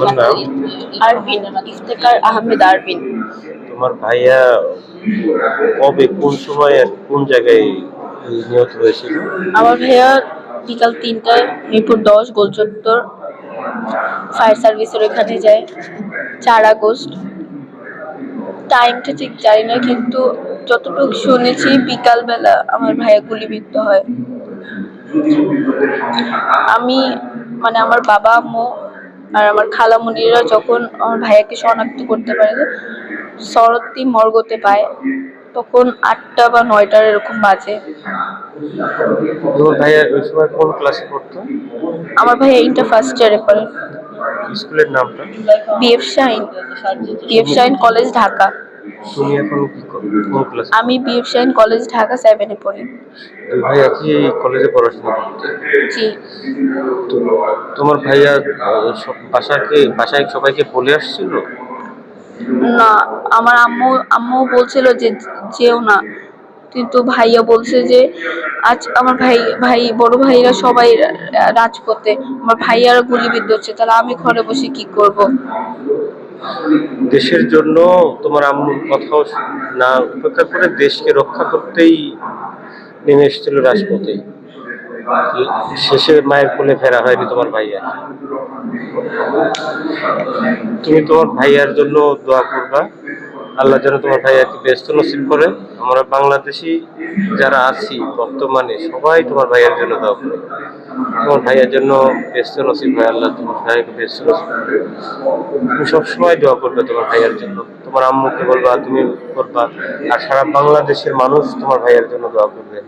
তোমার নাম? আরবিন ইফতেকার আহমেদ আরবিন। তোমার ভাইয়া কবে কোন সময় আর কোন জায়গায় নিহত হয়েছিল? আমার ভাইয়া বিকাল তিনটায় মিরপুর দশ গোলচত্বর ফায়ার সার্ভিসের ওখানে যায় চার আগস্ট। টাইমটা ঠিক জানি না কিন্তু যতটুকু শুনেছি বিকালবেলা আমার ভাইয়া গুলিবিদ্ধ হয়। আমি মানে আমার বাবা আম্মু আর আমার খালামুনিরা যখন আমার ভাইয়াকে শনাক্ত করতে পারে শরৎটি মর্গতে পায় তখন আটটা বা নয়টার এরকম বাজে। ভাইয়া ওই সময় কোন ক্লাসে পড়তো? আমার ভাইয়া ইন্টার ফার্স্ট ইয়ারে পড়ে। স্কুলের নামটা? BF Shine BF Shine college Dhaka তুমি এখন কি কোন ক্লাসে আমি বিএফ শাইন কলেজ ঢাকা সেভেনে পড়ি। দুই ভাই একই কলেজে পড়াশোনা করতে? জি। তো তোমার ভাইয়া আহ, সব- বাসাকে বাসায় সবাইকে বলে আসছিল? না আমার আম্মু আম্মু বলছিল যে যেও না। কিন্তু ভাইয়া বলছে যে আজ আমার ভাই ভাই বড় ভাইরা সবাই রা- রাজপথে। আমার ভাইয়ারা গুলিবিদ্ধ হচ্ছে তাহলে আমি ঘরে বসে কি করব? দেশের জন্য তোমার আম্মুর কথাও না উপেক্ষা করে দেশকে রক্ষা করতেই নেমে এসেছিল রাজপথে। শেষে মায়ের কোলে ফেরা হয়নি তোমার ভাইয়া তুমি তোমার ভাইয়ার জন্য দোয়া করবা। আল্লাহ যেন তোমার ভাইয়াকে ব্যস্ত নসিব করে। আমরা বাংলাদেশি যারা আছি বর্তমানে, সবাই তোমার ভাইয়ার জন্য দোয়া করে। তোমার ভাইয়ার জন্য ব্যস্ত নসিব হয়, আল্লাহ তোমার ভাইয়াকে ব্যস্ত নসিব তুমি সবসময় দোয়া করবে তোমার ভাইয়ার জন্য। তোমার আম্মুকে বলবা তুমি করবা। আর সারা বাংলাদেশের মানুষ তোমার ভাইয়ার জন্য দোয়া করবে।